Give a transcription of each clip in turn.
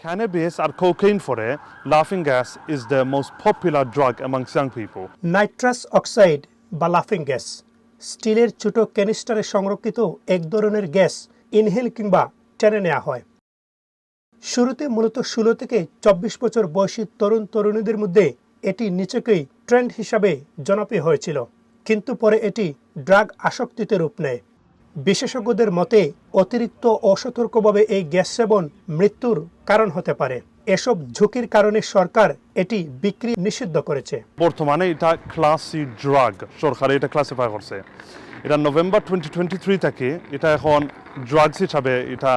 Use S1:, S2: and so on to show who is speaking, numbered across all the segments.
S1: Cannabis or cocaine it, laughing gas is the most popular drug amongst young people.
S2: Nitrous oxide বা লাফিং gas স্টিলের ছোট ক্যানিস্টারে সংরক্ষিত এক ধরনের গ্যাস ইনহেল কিংবা টেনে নেওয়া হয়। শুরুতে মূলত ষোলো থেকে চব্বিশ বছর বয়সী তরুণ তরুণীদের মধ্যে এটি নিচেকেই ট্রেন্ড হিসাবে জনপ্রিয় হয়েছিল। কিন্তু পরে এটি ড্রাগ আসক্তিতে রূপ নেয়। বিশেষজ্ঞদের মতে অতিরিক্ত অসতর্কভাবে এই গ্যাস সেবন মৃত্যুর কারণ হতে পারে। এসব ঝুঁকির কারণে সরকার এটি বিক্রি নিষিদ্ধ করেছে।
S1: বর্তমানে এটা ক্লাসি ড্রাগ সরকার এটা ক্লাসিফাই করছে। এটা নভেম্বর টোয়েন্টি টোয়েন্টি থ্রি থেকে এটা এখন ড্রাগস হিসাবে এটা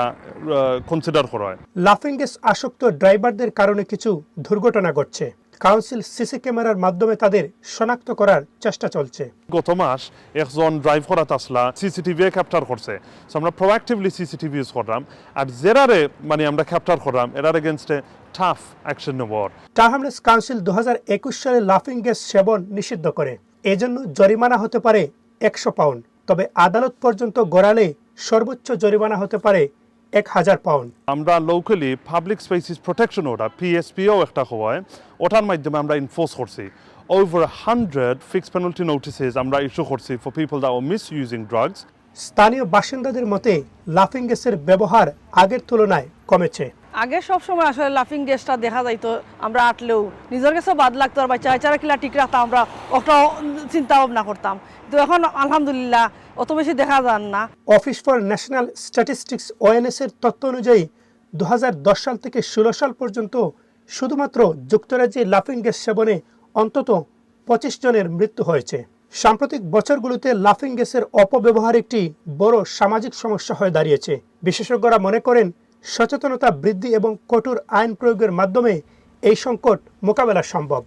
S1: কনসিডার করা হয়।
S2: লাফিং গ্যাস আসক্ত ড্রাইভারদের কারণে কিছু দুর্ঘটনা ঘটছে। কাউন্সিল সিসি ক্যামেরার মাধ্যমে তাদের শনাক্ত করার চেষ্টা চলছে।
S1: গত মাস একজন ড্রাইভ করা তাসলা সিসিটিভি ক্যাপচার করছে। আমরা প্রোয়াক্টিভলি সিসিটিভি ইউজ করলাম। আর জেরারে মানে আমরা ক্যাপচার করলাম এরার এগেনস্টে টাফ অ্যাকশন নেব।
S2: টাহামলেস কাউন্সিল দু হাজার একুশ সালে লাফিং গ্যাস সেবন নিষিদ্ধ করে। এজন্য জরিমানা হতে পারে একশো পাউন্ড। তবে আদালত পর্যন্ত গড়ালে সর্বোচ্চ জরিমানা হতে পারে এক হাজার পাউন্ড।
S1: আমরা লোকালি পাবলিক স্পেসিস প্রোটেকশন ওটা পিএসপিও একটা হওয়ায় ওটার মাধ্যমে আমরা ইনফোর্স করছি। Over hundred fix penalty notices আমরা ইস্যু করছি for people the misusing drugs
S2: স্থানীয় বাসিন্দাদের মতে লাফিং গ্যাসের ব্যবহার আগের তুলনায় কমেছে।
S3: আগে সব সময় আসলে লাফিং গ্যাসটা দেখা যাইতো আমরা আটলেও। নিজের কাছেও বাদ লাগতো আর বাচ্চা বাচ্চারা কিলা ঠিক রাখতাম আমরা। ওটা চিন্তা ভাবনা করতাম। তো এখন আলহামদুলিল্লাহ অত বেশি দেখা যান না।
S2: Office for national statistics ONS এর তথ্য অনুযায়ী দুহাজার দশ সাল থেকে ষোলো সাল পর্যন্ত শুধুমাত্র যুক্তরাজ্যে লাফিং গ্যাস সেবনে অন্তত পঁচিশ জনের মৃত্যু হয়েছে। সাম্প্রতিক বছরগুলোতে লাফিং গ্যাসের অপব্যবহার একটি বড় সামাজিক সমস্যা হয়ে দাঁড়িয়েছে। বিশেষজ্ঞরা মনে করেন, সচেতনতা বৃদ্ধি এবং কঠোর আইন প্রয়োগের মাধ্যমে এই সংকট মোকাবেলা সম্ভব।